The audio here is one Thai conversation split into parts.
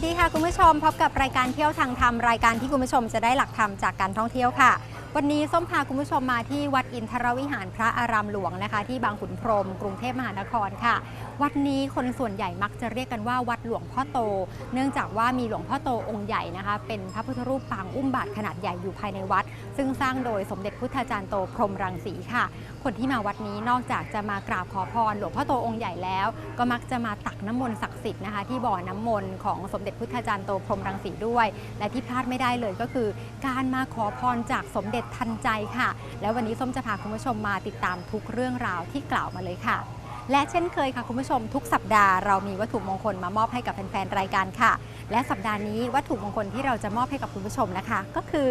สวัสดีค่ะคุณผู้ชมพบกับรายการเที่ยวทางธรรมรายการที่คุณผู้ชมจะได้หลักธรรมจากการท่องเที่ยวค่ะ วันนี้ส้มพาคุณผู้ชมมาที่วัดอินทรวิหารพระอารามหลวงนะคะ ที่บางขุนพรหมกรุงเทพมหานครค่ะ วัดนี้คนส่วนใหญ่มักจะเรียกกันว่าวัดหลวงพ่อโต เนื่องจากว่ามีหลวงพ่อโตองค์ใหญ่นะคะ เป็นพระพุทธรูปปางอุ้มบาทขนาดใหญ่อยู่ภายในวัด ซึ่งสร้างโดยสมเด็จพุทธาจารย์โตพรหมรังสีค่ะ คนที่มาวัดนี้นอกจากจะมากราบขอพรหลวงพ่อโตองค์ใหญ่แล้ว ก็มักจะมาตักน้ำมนต์ศักดิ์สิทธิ์นะคะที่บ่อน้ำมนต์ของสมเด็จพุทธาจารย์โตพรหมรังสีด้วย และที่พลาดไม่ได้เลยก็คือ การมาขอพรจากสมเด็จทันใจค่ะ แล้ววันนี้ส้มจะพาคุณผู้ชมมาติดตามทุกเรื่องราวที่กล่าวมาเลยค่ะและเช่นเคยค่ะคุณผู้ชมทุกสัปดาห์เรามีวัตถุมงคลมามอบให้กับแฟนๆรายการค่ะ และสัปดาห์นี้วัตถุมงคลที่เราจะมอบให้กับคุณผู้ชมนะคะ ก็คือ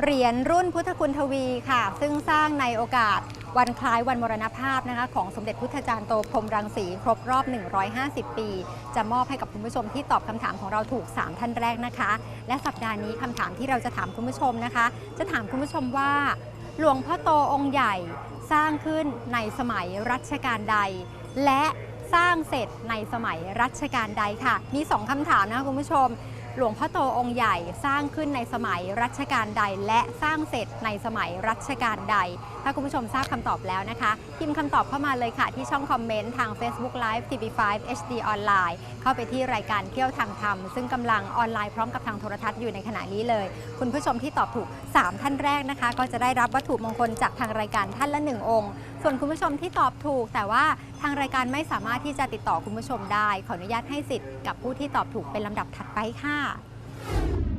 เหรียญรุ่นพุทธคุณทวีค่ะ ซึ่งสร้างในโอกาสวันคล้ายวันมรณภาพนะคะของสมเด็จพุทธจารย์โตพรมรังสีครบรอบ 150 ปี จะมอบให้กับคุณผู้ชมที่ตอบคำถามของเราถูก 3 ท่านแรกนะคะ และสัปดาห์นี้คำถามที่เราจะถามคุณผู้ชมนะคะ จะถามคุณผู้ชมว่า หลวงพ่อโตองค์ใหญ่สร้างขึ้นในสมัยรัชกาลใด และสร้างเสร็จในสมัยรัชกาลใดค่ะ มี 2คำถามนะคะคุณผู้ชม หลวงพ่อโตองค์ใหญ่สร้างขึ้นในสมัยรัชกาลใด และสร้างเสร็จในสมัยรัชกาลใด ถ้าคุณผู้ชมทราบคำตอบแล้วนะคะพิมพ์คำตอบเข้ามาเลยค่ะ ที่ช่องคอมเมนต์ทาง Facebook Live TV5 HD ออนไลน์เข้าไปที่รายการเที่ยวทางธรรม ซึ่งกำลังออนไลน์พร้อมกับทางโทรทัศน์อยู่ในขณะนี้เลย คุณผู้ชมที่ตอบถูก 3 ท่านแรกนะคะ ก็จะได้รับวัตถุมงคลจากทางรายการท่านละ 1 องค์ ส่วนคุณผู้ชมที่ตอบถูก แต่ว่าทางรายการไม่สามารถที่จะติดต่อคุณผู้ชมได้ ขออนุญาตให้สิทธิ์กับผู้ที่ตอบถูกเป็นลำดับถัดไปค่ะ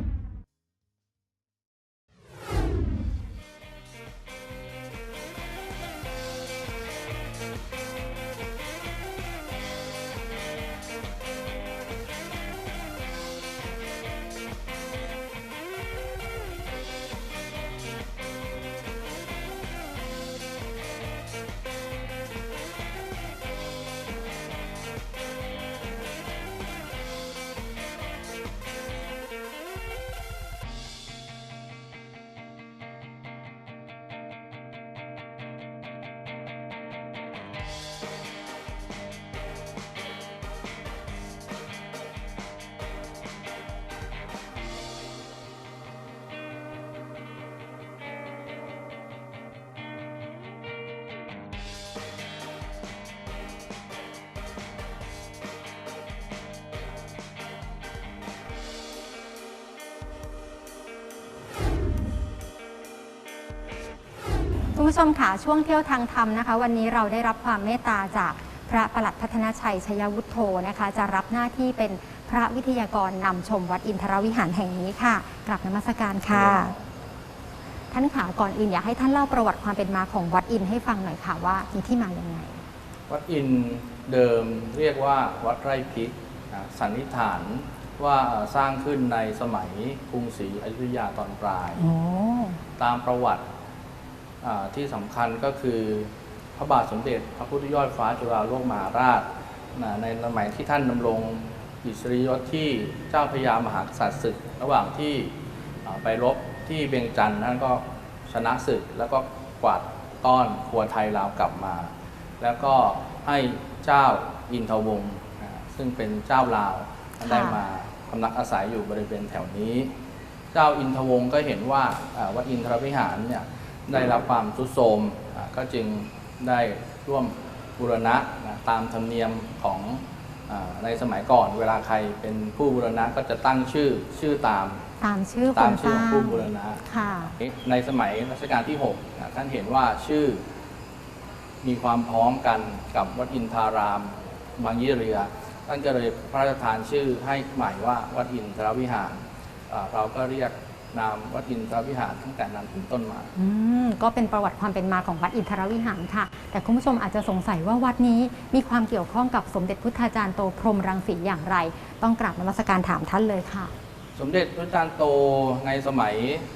คุณผู้ชมค่ะช่วงเที่ยวทางธรรมนะคะ วันนี้เราได้รับความเมตตาจากพระประหลัดพัฒนาชัยชยวุฒโธนะคะ จะรับหน้าที่เป็นพระวิทยากรนำชมวัดอินทรวิหารแห่งนี้ค่ะกราบนมัสการค่ะ ท่านขาก่อนอื่นอยากให้ท่านเล่าประวัติความเป็นมาของวัดอินให้ฟังหน่อยค่ะว่ามีที่มาอย่างไง วัดอินเดิมเรียกว่าวัดไร่พิกนะสันนิษฐานว่าสร้างขึ้นในสมัยกรุงศรีอยุธยาตอนปลายโอ้ตามประวัติ ที่สำคัญก็คือพระบาทสมเด็จพระพุทธยอดฟ้าจุฬาโลกมหาราชในสมัยที่ท่านดำรงอิสริยยศที่เจ้าพระยามหากษัตริย์ศึก ระหว่างที่ไปรบที่เบียงจันทร์ท่านก็ชนะศึกแล้วก็กวาดต้อนครัวไทยลาวกลับมา แล้วก็ให้เจ้าอินทวงศ์ซึ่งเป็นเจ้าลาวได้มาพำนักอาศัยอยู่บริเวณแถวนี้ เจ้าอินทวงศ์ก็เห็นว่าอ่าวัดอินทรวิหารเนี่ย ได้รับความทรุดโทรมอ่าก็จึงได้ร่วมบูรณะนะตามธรรมเนียมของอาในสมัยก่อน เวลาใครเป็นผู้บูรณะก็จะตั้งชื่อชื่อตามตามชื่อคตามนชื่สอร้าของงผู้บูรณะค่ะในสมัยรัชกาลที่6นะท่านเห็นว่าชื่อมีความพร้อมกันกับวัดอินทารามบางยี่เรือท่านก็เลยพระราชทานชื่อให้ใหม่ว่าวัดอินทรวิหารอ่าเราก็เรียก นามวัดอินทรวิหารตั้งแต่นั้นเป็นต้นมา อืมก็เป็นประวัติความเป็นมาของวัดอินทรวิหารค่ะ แต่คุณผู้ชมอาจจะสงสัยว่าวัดนี้มีความเกี่ยวข้องกับสมเด็จพุทธาจารย์โตพรหมรังสีอย่างไร ต้องกราบนมัสการถามท่านเลยค่ะ สมเด็จพระจารย์โตในสมัย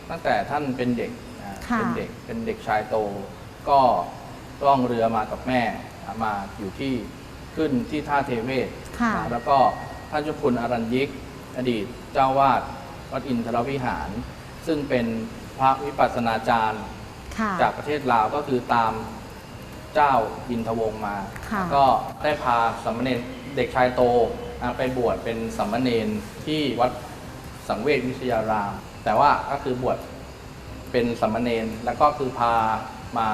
ตั้งแต่ท่านเป็นเด็กนะค่ะ เป็นเด็กเป็นเด็กชายโต ก็ล่องเรือมากับแม่นะมาอยู่ที่ขึ้นที่ท่าเทเวศ ค่ะนะแล้วก็ท่านเจ้าคุณอรัญยิก อดีตเจ้าวาด วัดอินทรวิหาร ซึ่งเป็นพระวิปัสสนาจารย์ค่ะจากประเทศลาวก็คือตามเจ้าอินทวงศ์มาค่ะก็ได้พาสามเณรเด็กชายโตนะไปบวชเป็นสามเณรที่วัดสังเวชวิทยาราม แต่ว่าก็คือบวชเป็นสามเณรแล้วก็คือพามา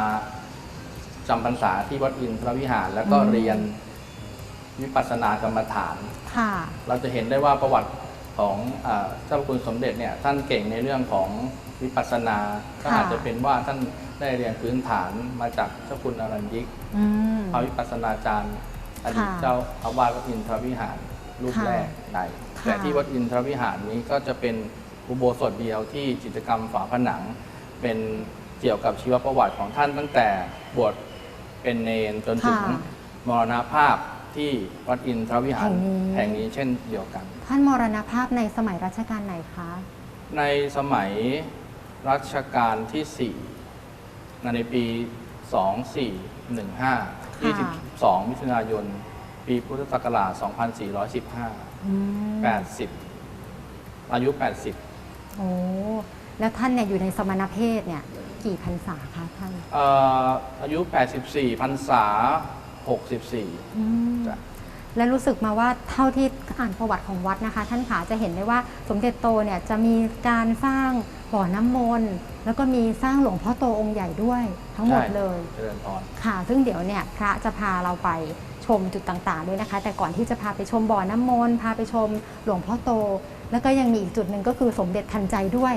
จำพรรษาที่วัดอินทรวิหาร แล้วก็อืมเรียนวิปัสสนากรรมฐานค่ะเราจะเห็นได้ว่าประวัติ ของอาเจ้าพระคุณสมเด็จเนี่ยท่านเก่งในเรื่องของวิปัสสนาก็ค่ะอาจจะเป็นว่าท่านได้เรียนพื้นฐานมาจากเจ้าคุณอรัญยิกอืมพระวิปัสสนาจารย์อดีตค่ะเจ้าอาวาสวัดอินทรวิหารรูปค่ะแรกในค่ะแต่ที่วัดอินทรวิหารนี้ก็จะเป็นอุโบสถเดียวที่จิตรกรรมฝาผนัง เป็นเกี่ยวกับชีวประวัติของท่านตั้งแต่บวชเป็นเนนจนถึงค่ะมรณภาพ ที่วัดอินทรวิหารแห่งนี้ แห่งนี้เช่นเดียวกัน ท่านมรณภาพในสมัยรัชกาลไหนคะ ในสมัยรัชกาลที่ 4 ในปี 2415 22 มิถุนายน ปีพุทธศักราช2415อืม80 อายุ 80โอ้แล้วท่านเนี่ยอยู่ในสมณเพศเนี่ยกี่พรรษาคะท่าน เอ่ออายุ 84พรรษา 64 อืมจ้ะ และรู้สึกมาว่าเท่าที่อ่านประวัติของวัดนะคะ ท่านขาจะเห็นได้ว่าสมเด็จโตเนี่ยจะมีการสร้างบ่อน้ำมนต์แล้วก็มีสร้างหลวงพ่อโตองค์ใหญ่ด้วยทั้งหมดใช่ เลย เจริญพร ค่ะ ซึ่งเดี๋ยวเนี่ยพระจะพาเราไปชมจุดต่างๆด้วยนะคะ แต่ก่อนที่จะพาไปชมบ่อน้ำมนต์พาไปชมหลวงพ่อโต แล้วก็ยังมีอีกจุดหนึ่งก็คือสมเด็จทันใจด้วย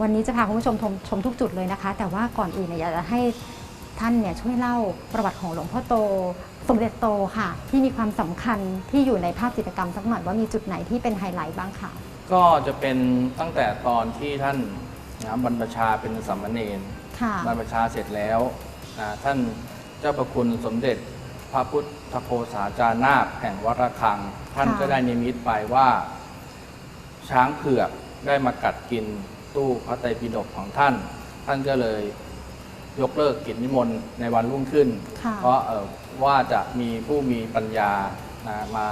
วันนี้จะพาคุณผู้ชมชมชมทุกจุดเลยนะคะ แต่ว่าก่อนอื่นเนี่ยอยากจะให้ ท่านเนี่ยช่วยเล่าประวัติของหลวงพ่อโต สมเด็จโตค่ะ ที่มีความสำคัญที่อยู่ในภาพจิตรกรรมสักหน่อยว่ามีจุดไหนที่เป็นไฮไลท์บ้างค่ะ ก็จะเป็นตั้งแต่ตอนที่ท่านนะบรรพชาเป็นสามเณรค่ะบรรพชาเสร็จแล้วนะท่านเจ้าประคุณสมเด็จพระพุทธโฆษาจารย์นาคแห่งวัดระฆัง ท่านค่ะก็ได้นิมิตไปว่า ช้างเผือกได้มากัดกินตู้พระไตรปิฎกของท่าน ท่านก็เลย ยกเลิกกิจนิมนต์ในวันรุ่งขึ้น ค่ะเพราะเอ่อว่าจะมีผู้มีปัญญานะมา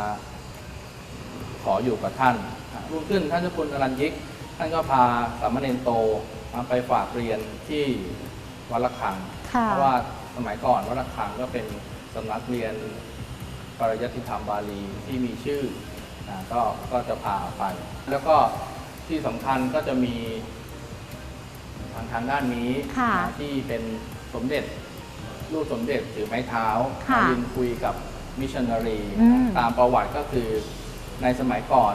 ขออยู่กับท่านรุ่งขึ้นท่านเจ้าคุณอรัญยิก ท่านก็พาสามเณรโตมาไปฝากเรียนที่วัดระฆัง ค่ะเพราะว่าสมัยก่อนวัดระฆังก็เป็นสำนักเรียนปริยัติธรรมบาลีที่มีชื่อนะก็ก็จะพาไป แล้วก็ที่สำคัญก็จะมี ทางทางด้านนี้ค่ะนะที่เป็นสมเด็จรูปสมเด็จถือไม้เท้าค่ะยืนคุยกับมิชชันนารีอืม ตามประวัติก็คือในสมัยก่อน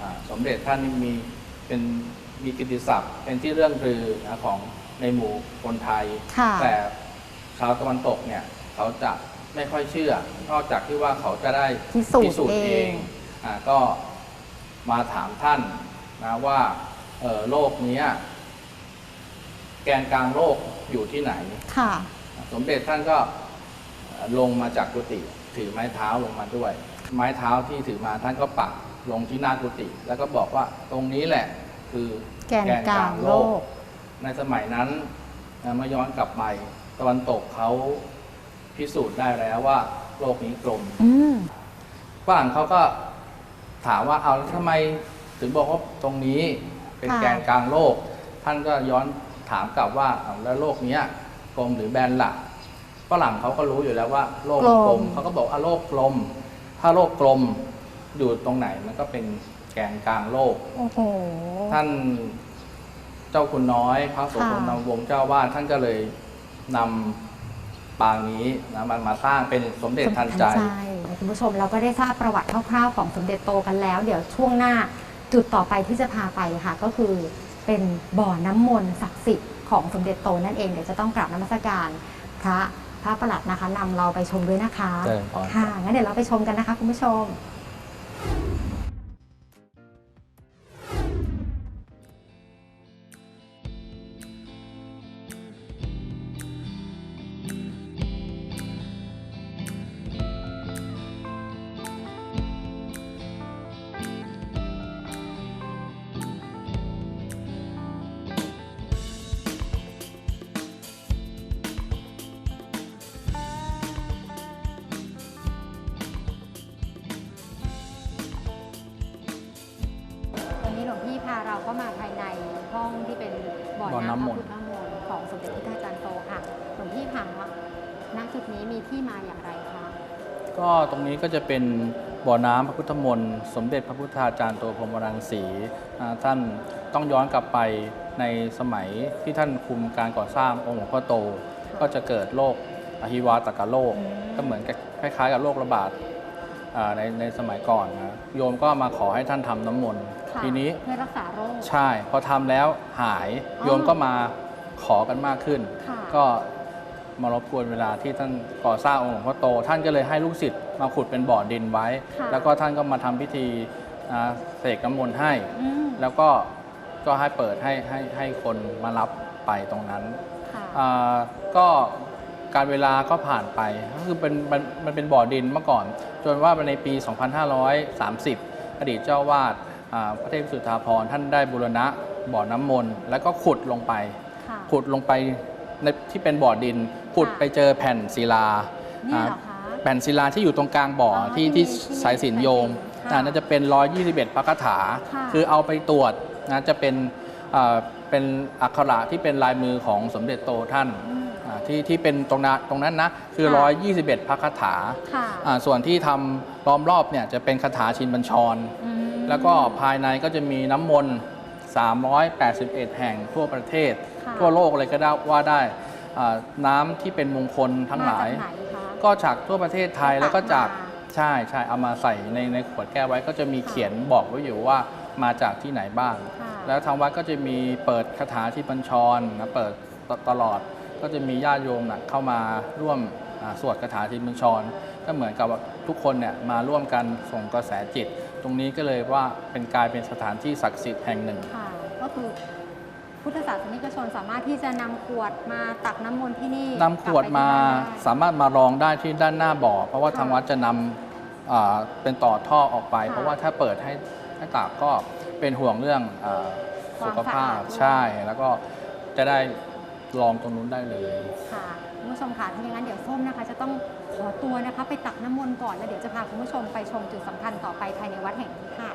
อาสมเด็จท่านนี่มีเป็นมีกิตติศัพท์เป็นที่เรื่องรือนะของในหมู่คนไทย ค่ะ แต่ชาวตะวันตกเนี่ยเขาจะไม่ค่อยเชื่อ นอกจากที่ว่าเขาจะได้พิสูจน์จน์เองอ่าก็มาถามท่านนะว่าเอ่อโลกเนี้ย แกนกลางโลกอยู่ที่ไหน ค่ะ สมเด็จท่านก็ลงมาจากกุฏิถือไม้เท้าลงมาด้วย ไม้เท้าที่ถือมาท่านก็ปักลงที่หน้ากุฏิแล้วก็บอกว่าตรงนี้แหละคือแกนกลางโลก ในสมัยนั้นนะเมื่อย้อนกลับไปตะวันตกเขาพิสูจน์ได้แล้วว่า โลกนี้กลมอืมฝรั่งเขาก็ถามว่าเอาแล้วทำไมถึงบอกว่าตรงนี้เป็นค่ะแกนกลางโลก ท่านก็ย้อน ถามกลับว่าเอาแล้วโลกเนี้ยกลมหรือแบนล่ะฝรั่งเขาก็รู้อยู่แล้วว่าโลกมันกลมเขาก็บอกอะโลกกลม ถ้าโลกกลมอยู่ตรงไหนมันก็เป็นแกนกลางโลกโอ้โหท่านเจ้าคุณน้อย พระโสพลค่ะนำวงศ์เจ้าวาดท่านก็เลยนำปางนี้นะมันมาสร้างเป็นสมเด็จทันใจคุณผู้ชมเราก็ได้ทราบประวัติคร่าวๆของสมเด็จโตกันแล้ว เดี๋ยวช่วงหน้าจุดต่อไปที่จะพาไปค่ะ ก็คือ เป็นบ่อน้ำมนต์ศักดิ์สิทธิ์ของสมเด็จโตนั่นเองเดี๋ยวจะต้องกราบนมัสการพระพระประหลัดนะคะนำเราไปชมด้วยนะคะเจริญพร ค่ะงั้นเดี๋ยวเราไปชมกันนะคะคุณผู้ชม เป็นบ่อบ่อน้ำน้ำพมระนต์พุทธมนต์ของสมเด็จพระอาจารย์โตค่ะหลวงพี่คะณจุดนี้มีที่มาอย่างไรคะก็ตรงนี้ก็จะเป็นบ่อน้ำพระพุทธมนต์สมเด็จพระพุทธาจารย์โตพรหมรังสีอ่าท่านต้องย้อนกลับไปในสมัยที่ท่านคุมการก่อสร้างองค์หลวงพ่อโต ก็จะเกิดโรคอหิวาตกโรคอืมก็เหมือนกับคล้ายๆ กับโรคระบาดอ่าในในสมัยก่อนนะโยมก็มาขอให้ท่านทำน้ำมนต์ค่ะ ทีนี้เพื่อรักษาโรค ใช่ พอทำแล้วหายอ๋อโยมก็มาขอกันมากขึ้นค่ะก็มารบกวนเวลาที่ท่านก่อสร้างองค์หลวงพ่อโต ท่านก็เลยให้ลูกศิษย์มาขุดเป็นบ่อดินไว้ค่ะแล้วก็ท่านก็มาทำพิธีอ่าเสกน้ำมนต์ให้อืมแล้วก็ก็ให้เปิดให้ให้ให้คนมารับไปตรงนั้นค่ะอ่าก็การเวลาก็ผ่านไปก็คือเป็นมันมันเป็นบ่อดินเมื่อก่อน จนว่าในปี 2530 อดีตเจ้าวาดอ่า พระเทพสุทธาพรท่านได้บูรณะบ่อน้ำมนต์แล้วก็ขุดลงไป ค่ะ ขุดลงไปในที่เป็นบ่อดิน ขุดค่ะ ไปเจอแผ่นศิลานี่เหรออ่าคะ แผ่นศิลาที่อยู่ตรงกลางบ่อออที่ที่ที่มีที่สายสิญจนโยงค่ะอ่าน่าจะเป็น 121พระคาถา ค่ะ คือเอาไปตรวจนะจะเป็นอ่าเป็นอักขระที่เป็นลายมือของสมเด็จโตท่านอืม อ่าที่ที่เป็นตรงนั้นตรงนั้นนะคือ ค่ะ 121พระคาถาค่ะ อ่าส่วนที่ทำล้อมรอบเนี่ยจะเป็นคาถาชินบัญชร อืม แล้วก็ภายในก็จะมีน้ำมนต์381 แห่งทั่วประเทศ ค่ะทั่วโลกเลยก็ได้ว่าได้อ่าน้ำที่เป็นมงคลทั้งหลาย มจกไหนคะ ก็จากทั่วประเทศไทยก็ตักแล้วก็จากมาใช่ใช่เอามาใส่ในในขวดแก้วไว้ก็จะมีเขียนบอกไว้อยู่ว่ามาจากที่ไหนบ้าง ค่ะ แล้วทางวัดก็จะมีเปิดคาถาที่บัญชรนะเปิดตตลอดก็จะมีญาติโยมนะเข้ามาร่วมอ่าสวดคาถาที่บัญชร ก็เหมือนกับว่าทุกคนเนี่ยมาร่วมกันส่งกระแสจิต ตรงนี้ก็เลยว่าเป็นกลายเป็นสถานที่ศักดิ์สิทธิ์แห่งหนึ่ง ค่ะ ก็คือพุทธศาสนิกชนสามารถที่จะนำขวดมาตักน้ำมนต์ที่นี่นำขวดมากลับไปที่บ้นสามารถมารองได้ที่ด้านหน้าบ่อ เพราะว่าค่ะทางวัดจะนำอ่าเป็นต่อท่อออกไปค่ะเพราะว่าถ้าเปิดให้ให้ตากก็เป็นห่วงเรื่องอาความสุขภาพสะอาดด้วยใช่ แล้วก็จะได้ลองตรงนู้นได้เลย ค่ะคุณผู้ชมค่ะถ้าอย่างนั้นเดี๋ยวส้มนะคะ จะต้อง ขอตัวนะคะ ไปตักน้ำมนต์ก่อนแล้วเดี๋ยวจะพาคุณผู้ชมไปชมจุดสำคัญต่อไปภายในวัดแห่งนี้ค่ะ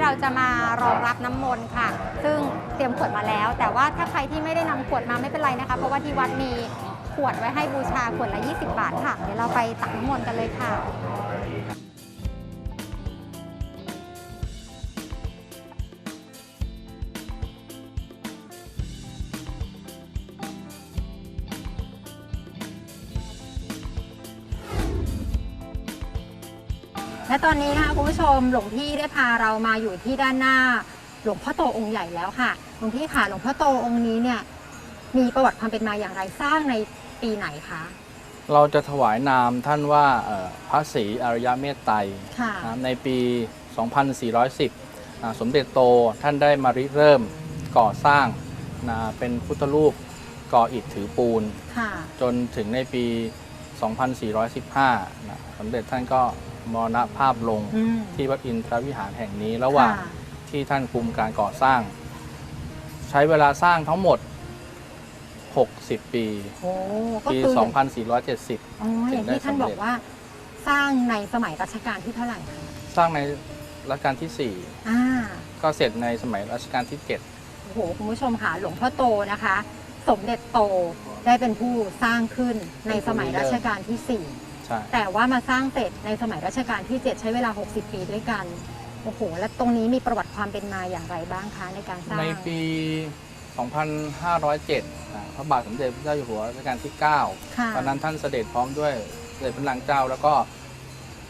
เป็นจุดที่เราจะมารองรับน้ำมนต์ค่ะ ซึ่งเตรียมขวดมาแล้ว แต่ว่าถ้าใครที่ไม่ได้นำขวดมาไม่เป็นไรนะคะ เพราะว่าที่วัดมีขวดไว้ให้บูชาขวดละ 20 บาทค่ะ เดี๋ยวเราไปตักน้ำมนต์กันเลยค่ะ และตอนนี้นะคะคุณผู้ชมหลวงพี่ได้พาเรามาอยู่ที่ด้านหน้า หลวงพ่อโตองค์ใหญ่แล้วค่ะหลวงพี่ค่ะหลวงพ่อโตองค์นี้เนี่ยมีประวัติความเป็นมาอย่างไรสร้างในปีไหนคะเราจะถวายนามท่านว่าเอ่อพระศรีอริยเมตไตรค่ะนะครับในปี 2410อ่าสมเด็จโตท่านได้มาริเริ่มก่อสร้างนะเป็นพุทธรูปก่ออิฐถือปูนค่ะจนถึงในปี 2415นะสมเด็จท่านก็ มรณภาพลงอืม ที่วัดอินทรวิหารแห่งนี้ระหว่างค่ะ ที่ท่านคุมการก่อสร้าง ใช้เวลาสร้างทั้งหมด 60 ปี โอ้ก็ปี คือ2470 อ๋ออย่างที่ท่านบอกว่าสร้างในสมัยรัชกาลที่เท่าไหร่คะสร้างในรัชกาลที่อ่า 4 ก็เสร็จในสมัยรัชกาลที่โอ้โหคุณผู้ชมค่ะหลวงพ่อโตนะคะ สมเด็จโตได้เป็นผู้สร้างขึ้นในสมัยรัชกาลที่7ใช่4แต่ว่ามาสร้างเสร็จในสมัยรัชกาลที่ 7 ใช้เวลา 60 ปีด้วยกันโอ้โหและตรงนี้มีประวัติความเป็นมาอย่างไรบ้างคะในการสร้างในปี 2507นะพระบาทสมเด็จพระเจ้าอยู่หัวรัชกาลที่9ค่ะตอนนั้นท่านเสด็จพร้อมด้วยเสด็จพระนางเจ้า แล้วก็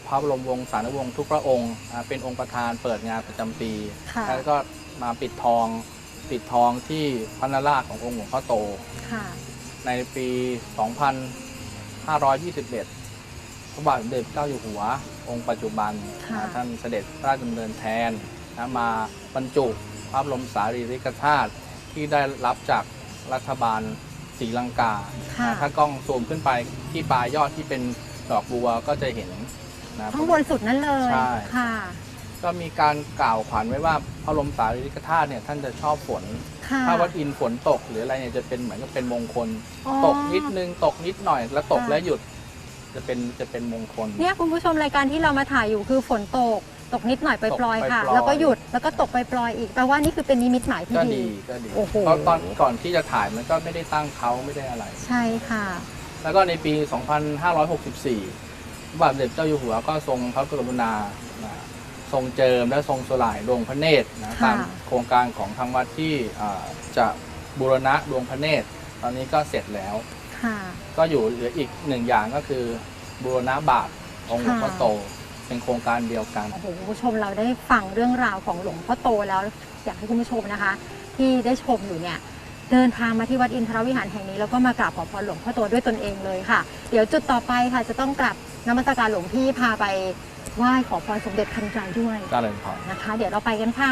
พระบรมวงศานุวงศ์ทุกพระองค์อ่าเป็นองค์ประธานเปิดงานประจำปีค่ะแล้วก็มาปิดทองปิดทองที่พระนราชขององค์หลวงพ่อโตค่ะในปี 2521 พระบาทสมเด็จพระเจ้าอยู่หัว องค์ปัจจุบันค่ะนะท่านเสด็จพระราชดำเนินแทนนะมาบรรจุพระบรมสารีริกธาตุที่ได้รับจากรัฐบาลศรีลังกา ค่ะนะถ้ากล้องซูมขึ้นไปที่ปลายยอดที่เป็นดอกบัวก็จะเห็นนะ ข้างบนสุดนั่นเลยใช่ ค่ะ ก็มีการกล่าวขวัญไว้ว่าพระบรมสารีริกธาตุเนี่ยท่านจะชอบฝน ค่ะถ้าวัดอินทร์ฝนตกหรืออะไรเนี่ยจะเป็นเหมือนกับเป็นมงคล อ๋อ ตกนิดนึงตกนิดหน่อยแล้วตกค่ะ แล้วหยุด จะเป็นจะเป็นมงคล เนี่ยคุณผู้ชมรายการที่เรามาถ่ายอยู่คือฝนตก ตกนิดหน่อยปล่อยๆค่ะ ตกปล่อยๆ แล้วก็หยุดแล้วก็ตกปล่อยๆอีกแปลว่านี่คือเป็นนิมิตหมายที่ก็ดี ดีก็ดีโอ้โห เพราะตอนก่อนที่จะถ่ายมันก็ไม่ได้ตั้งเขาไม่ได้อะไร ใช่ค่ะ แล้วก็ในปี 2564พระบาทสมเด็จเจ้าอยู่หัวก็ทรงพระกรุณานะทรงเจิมและทรงสลายดวงพระเนตรนะค่ะ ตามโครงการของทางวัดที่อ่าจะบูรณะดวงพระเนตร ตอนนี้ก็เสร็จแล้ว ค่ะ ก็อยู่เหลืออีกหนึ่งอย่างก็คือบูรณะบาทองค์หลวงพ่อโต เป็นโครงการเดียวกัน โอ้โหคุณผู้ชมเราได้ฟังเรื่องราวของหลวงพ่อโตแล้ว อยากให้คุณผู้ชมนะคะ ที่ได้ชมอยู่เนี่ยเดินทางมาที่วัดอินทรวิหารแห่งนี้แล้วก็มากราบขอพรหลวงพ่อโตด้วยตนเองเลยค่ะ เดี๋ยวจุดต่อไปค่ะจะต้องกลับนมัสการหลวงพี่พาไปไหว้ขอพรสมเด็จทันใจด้วยเจริญพรนะคะ เดี๋ยวเราไปกันค่ะ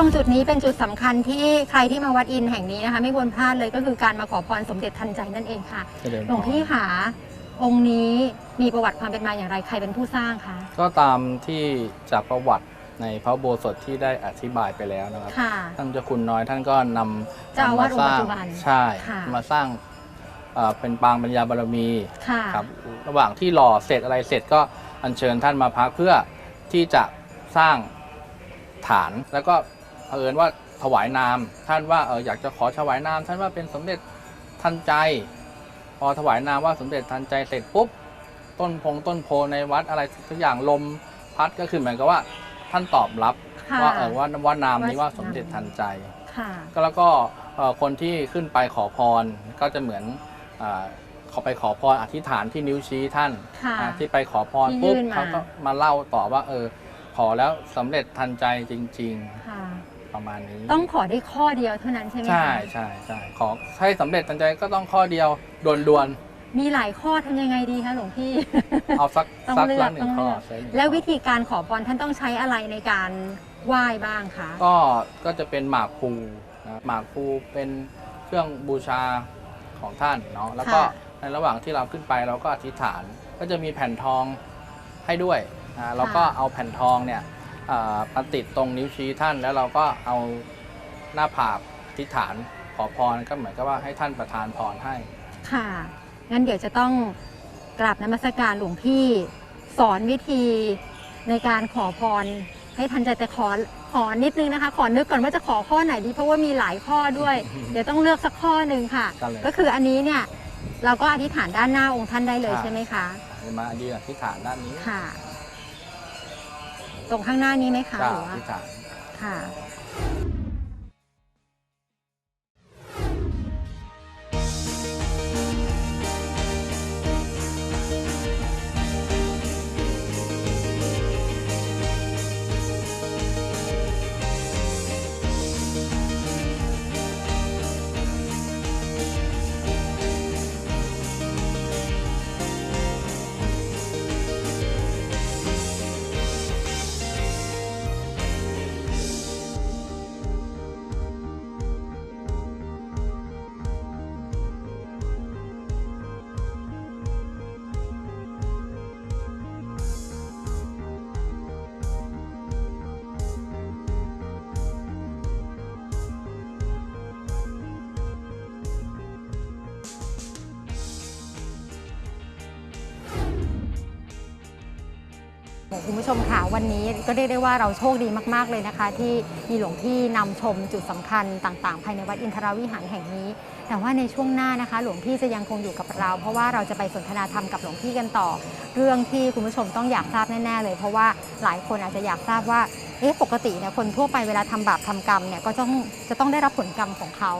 รงจุดนี้เป็นจุดสำคัญที่ใครที่มาวัดอินแห่งนี้นะคะ ไม่ควรพลาดเลยก็คือการมาขอพรสมเด็จทันใจนั่นเองค่ะเจริญพรหลวงพี่หาองค์นี้มีประวัติความเป็นมาอย่างไรใครเป็นผู้สร้างคะก็ตามที่จากประวัติในพระอุโบสถที่ได้อธิบายไปแล้วนะครับค่ะท่านเจ้าคุณน้อยท่านก็นำเจ้าอาวาสนำมสร้างองค์ปัจจุบันใช่ค่ะมาสร้างเอ่อเป็นปางปัญญาบารมีค่ะครับระหว่างที่หล่อเสร็จอะไรเสร็จก็อัญเชิญท่านมาพักเพื่อที่จะสร้างฐานแล้วก็ เผอิญว่าถวายนามท่านว่าเอออยากจะขอถวายนามท่านว่าเป็นสมเด็จทันใจ พอถวายนามว่าสมเด็จทันใจเสร็จปุ๊บต้นพงต้นโพในวัดอะไรทุกอย่างลมพัดก็คือเหมือนกับว่าท่านตอบรับค่ะว่าเออว่าว่านามนี้ว่าว่าสมเด็จทันใจ ค่ะก็แล้วก็เอ่อคนที่ขึ้นไปขอพรก็จะเหมือนอาขอไปขอพรอธิษฐานที่นิ้วชี้ท่านค่ะ อ่าที่ไปขอพรที่ปุ๊บยื่นมา เขาก็มาเล่าต่อว่าเออขอแล้วสำเร็จทันใจจริง ค่ะๆ ประมาณนี้ ต้องขอได้ข้อเดียวเท่านั้นใช่ไหมคะใช่ใช่ใช่ขอให้สำเร็จทันใจก็ต้องข้อเดียวด่วนมีหลายข้อทำยังไงดีคะหลวงพี่ ๆเอาสักต้องสักเลือกละหนึ่ต้องงข้อเลือก ใช้หนึ่งแล้วข้อ วิธีการขอพรท่านต้องใช้อะไรในการไหว้บ้างคะ ก็ ก็จะเป็นหมากภูนะหมากภูเป็นเครื่องบูชาของท่านเนาะ แล้วก็ค่ะ ในระหว่างที่เราขึ้นไปเราก็อธิษฐาน ก็จะมีแผ่นทองให้ด้วยอ่าเราก็เอาแผ่นทองเนี่ยอ่า มาติดตรงนิ้วชี้ท่าน แล้วเราก็เอาหน้าผากอธิษฐานขอพรก็เหมือนกับว่าให้ท่านประทานพรให้ ค่ะ งั้นเดี๋ยวจะต้องกราบนมัสการหลวงพี่สอนวิธีในการขอพร ให้ทันใจแต่ขอขอนิดนึงนะคะ ขอนึกก่อนว่าจะขอข้อไหนดี เพราะว่ามีหลายข้อด้วย เดี๋ยวต้องเลือกสักข้อหนึ่งค่ะ ได้เลย ก็คืออันนี้เนี่ยเราก็อธิษฐานด้านหน้าองค์ท่านได้เลยครับใช่ไหมคะ มายืนอธิษฐานด้านนี้ ค่ะ ตรงข้างหน้านี้ไหมคะจ้าหรืออว่าธิษฐานค่ะ คุณผู้ชมค่ะวันนี้ก็เรียกได้ว่าเราโชคดีมาก ๆ เลยนะคะ ที่มีหลวงพี่นำชมจุดสำคัญต่าง ๆ ภายในวัดอินทรวิหารแห่งนี้ แต่ว่าในช่วงหน้านะคะ หลวงพี่จะยังคงอยู่กับเรา เพราะว่าเราจะไปสนทนาธรรมกับหลวงพี่กันต่อ เรื่องที่คุณผู้ชมต้องอยากทราบแน่ ๆ เลย เพราะว่าหลายคนอาจจะอยากทราบว่าเอ๊ะปกติเนี่ยคนทั่วไปเวลาทำบาปทำกรรมเนี่ยก็ต้องจะต้องได้รับผลกรรมของเขา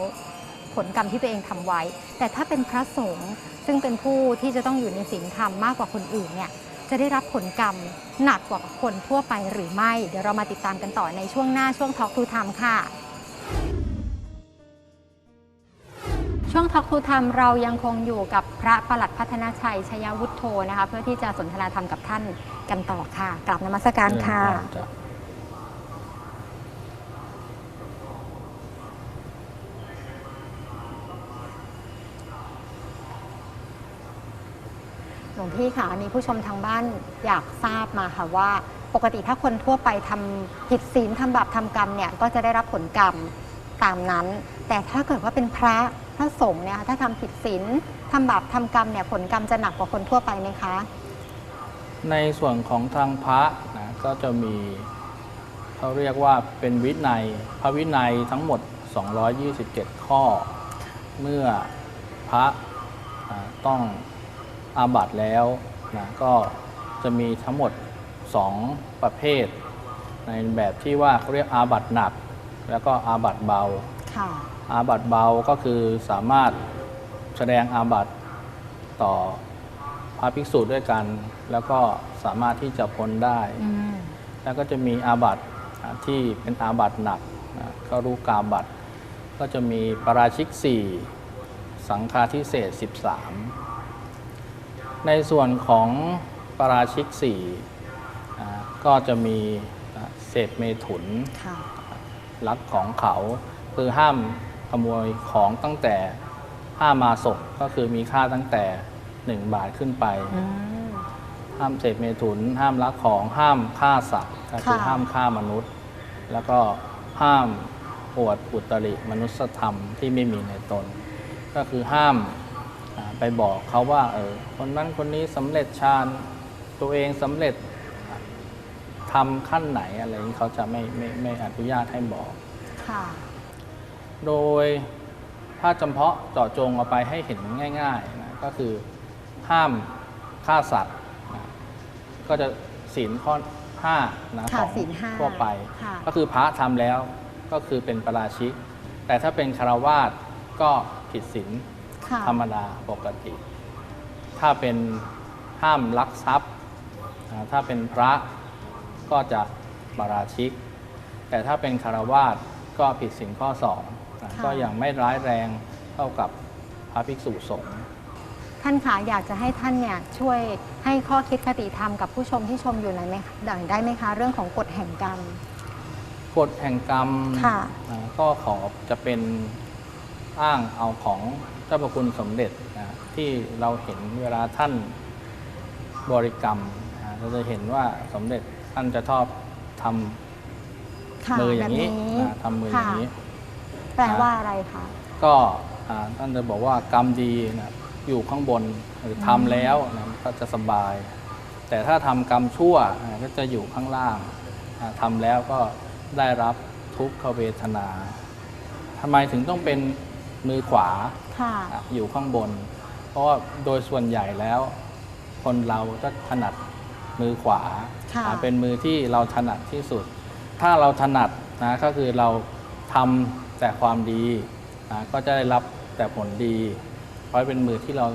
ผลกรรมที่ตัวเองทำไว้ แต่ถ้าเป็นพระสงฆ์ซึ่งเป็นผู้ที่จะต้องอยู่ในศีลธรรมมากกว่าคนอื่นเนี่ย จะได้รับผลกรรมหนักกว่าคนทั่วไปหรือไม่ เดี๋ยวเรามาติดตามกันต่อในช่วงหน้าช่วงทอล์กทูธรรมค่ะ ช่วงทอ l k ทูธรรมเรายังคงอยู่กับพระประหลัดพัฒนาชัยชยวุฒโธนะคะ เพื่อที่จะสนทนาธรรมกับท่านกันต่อค่ะกลับนมัสการค่ะ ลวงพี่ค่ะมีผู้ชมทางบ้านอยากทราบมาค่ะว่า ปกติถ้าคนทั่วไปทำผิดศีลทำบาปทำกรรมเนี่ยก็จะได้รับผลกรรมตามนั้น แต่ถ้าเกิดว่าเป็นพระพระสงฆ์เนี่ยถ้าทำผิดศีลทำบาปทำกรรมเนี่ยผลกรรมจะหนักกว่าคนทั่วไปไหมคะ ในส่วนของทางพระนะก็จะมีเขาเรียกว่าเป็นวินัย พระวินัยทั้งหมด 227 ข้อ เมื่อพระอ่าต้อง อาบัติแล้วนะก็จะมีทั้งหมด 2 ประเภท ในแบบที่ว่าเขาเรียกอาบัติหนัก แล้วก็อาบัติเบาค่ะอาบัติเบาก็คือสามารถแสดงอาบัติต่อพระภิกษุด้วยกัน แล้วก็สามารถที่จะพ้นได้อืมแล้วก็จะมีอาบัติอ่าที่เป็นอาบัติหนักอ่าก็รู้กาบัติก็จะมีปาราชิก 4 สังฆาทิเศษ 13 ในส่วนของปาราชิก4อ่าก็จะมีอ่าเสพเมถุนค่ะลักของเขาคือห้ามขโมยของตั้งแต่ห้ามมาศกก็คือมีค่าตั้งแต่1บาทขึ้นไปอืมห้ามเสพเมถุน ห้ามลักของห้ามฆ่าสัตว์ก็คือค่ะห้ามฆ่ามนุษย์ แล้วก็ห้ามอวดอุตริมนุสธรรมที่ไม่มีในตน ก็คือห้ามอ่า ไปบอกเขาว่าเออคนนั้นคนนี้สำเร็จฌานตัวเองสำเร็จทำขั้นไหนอะไรอย่างนี้เขาจะไม่ไม่ไม่อนุญาตให้บอกค่ะโดยถ้าจำเพาะเจาะจงเอาไปให้เห็นง่ายๆนะก็คือห้ามฆ่าสัตว์นะก็จะศีลข้อ5นะค่ะของศีลห้าทั่วไปค่ะก็คือพระทำแล้วก็คือเป็นประราชิก แต่ถ้าเป็นคารวาสก็ผิดศีลค่ะ ธรรมดาปกติ ถ้าเป็นห้ามลักทรัพย์อ่าถ้าเป็นพระก็จะปาราชิก แต่ถ้าเป็นคารวาสก็ผิดศีลข้อสองนะค่ะก็ยังไม่ร้ายแรงเท่ากับพระภิกษุสงฆ์ท่านคะอยากจะให้ท่านเนี่ยช่วยให้ข้อคิดคติธรรมกับผู้ชมที่ชมอยู่หน่อยไหมหน่อยได้ไหมคะ เรื่องของกฎแห่งกรรมกฎแห่งกรรมค่ะอ่าก็ขอจะเป็นอ้างเอาของเจ้าพระคุณสมเด็จนะที่เราเห็นเวลาท่านบริกรรมนะเราจะเห็นว่าสมเด็จท่านจะชอบทค่ะำมืออย่างนี้แบบนี้นะทำมืออย่างนี้ แปลว่าอะไรคะก็อ่าท่านจะบอกว่ากรรมดีนะอยู่ข้างบนหรือทำแล้วนะก็จะสบาย แต่ถ้าทำกรรมชั่วอ่าก็จะอยู่ข้างล่างอ่าทำแล้วก็ได้รับทุกขเวทนาทำไมถึงต้องเป็นมือขวา ค่ะอะ อยู่ข้างบน เพราะว่าโดยส่วนใหญ่แล้ว คนเราก็ถนัดมือขวาค่ะอ่าเป็นมือที่เราถนัดที่สุด ถ้าเราถนัดนะก็คือเราทำแต่ความดีนะก็จะได้รับแต่ผลดี เพราะเป็นมือที่เรา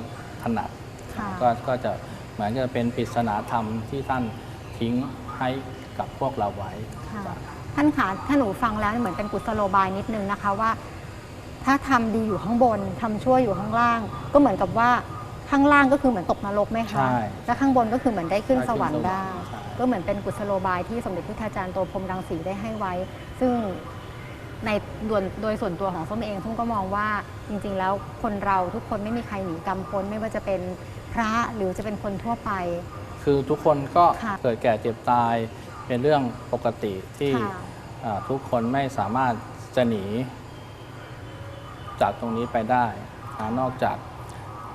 ถนัด ค่ะ ก็ก็จะเหมือนจะเป็นปริศนาธรรมที่ท่านทิ้งให้กับพวกเราไว้ ค่ะจ้ะท่านคะถ้าหนูฟังแล้วเหมือนเป็นกุศโลบายนิดนึงนะคะว่า ถ้าทำดีอยู่ข้างบนทำชั่วอยู่ข้างล่าง ก็เหมือนกับว่าข้างล่างก็คือเหมือนตกนรกไหมคะใช่และข้างบนก็คือเหมือนได้ขึ้นสวรรค์ได้ใช่ก็เหมือนเป็นกุศโลบายที่สมเด็จพุทธาจารย์โตพรหมรังสีได้ให้ไว้ ซึ่งในโดยโดยส่วนตัวของส้มเองส้มก็มองว่าจริง ๆ แล้วคนเราทุกคนไม่มีใครหนีกรรมพ้นไม่ว่าจะเป็นพระหรือจะเป็นคนทั่วไป คือทุกคนก็ค่ะเกิดแก่เจ็บตายเป็นเรื่องปกติที่ค่ะอ่าทุกคนไม่สามารถจะหนี จากตรงนี้ไปได้นอกจาก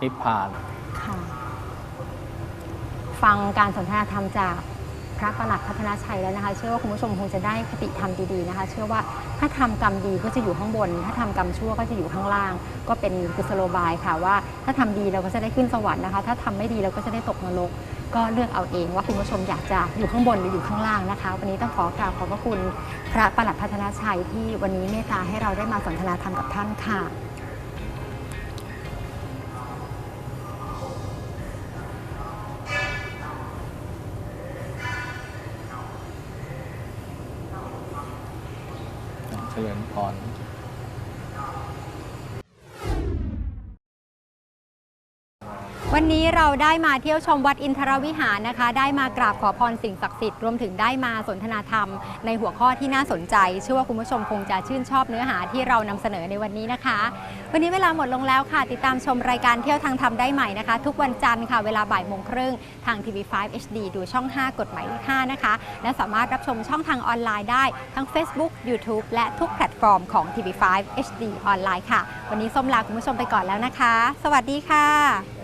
นิพพานค่ะฟังการสนทนาธรรมจากพระประหลัดพัฒนาชัยแล้วนะคะ เชื่อว่าคุณผู้ชมคงจะได้คติธรรมดีๆนะคะ เชื่อว่าถ้าทำกรรมดีก็จะอยู่ข้างบน ถ้าทำกรรมชั่วก็จะอยู่ข้างล่าง ก็เป็นกุศโลบายค่ะว่า ถ้าทำดีเราก็จะได้ขึ้นสวรรค์นะคะ ถ้าทำไม่ดีเราก็จะได้ตกนรก ก็เลือกเอาเองว่าคุณผู้ชมอยากจะอยู่ข้างบนหรืออยู่ข้างล่างนะคะ วันนี้ต้องขอกราบขอบพระคุณพระประหลัดพัฒนาชัยที่วันนี้เมตตาให้เราได้มาสนทนาธรรมกับท่านค่ะ นนี้เราได้มาเที่ยวชมวัดอินทรวิหารนะคะ ได้มากราบขอพรสิ่งศักดิ์สิทธิ์รวมถึงได้มาสนทนาธรรม ในหัวข้อที่น่าสนใจ เชื่อว่าคุณผู้ชมคงจะชื่นชอบเนื้อหาที่เรานำเสนอในวันนี้นะคะ วันนี้เวลาหมดลงแล้วค่ะ ติดตามชมรายการเที่ยวทางธรรมได้ใหม่นะคะ ทุกวันจันทร์ค่ะเวลาบ่ายโมงครึ่งทาง TV5 HD ดูช่อง 5 กฎหมายเลข5นะคะ และสามารถรับชมช่องทางออนไลน์ได้ทั้ง Facebook YouTube และทุกแพลตฟอร์มของ TV5 HD ออนไลน์ค่ะ วันนี้ส้มลาคุณผู้ชมไปก่อนแล้วนะคะ สวัสดีค่ะ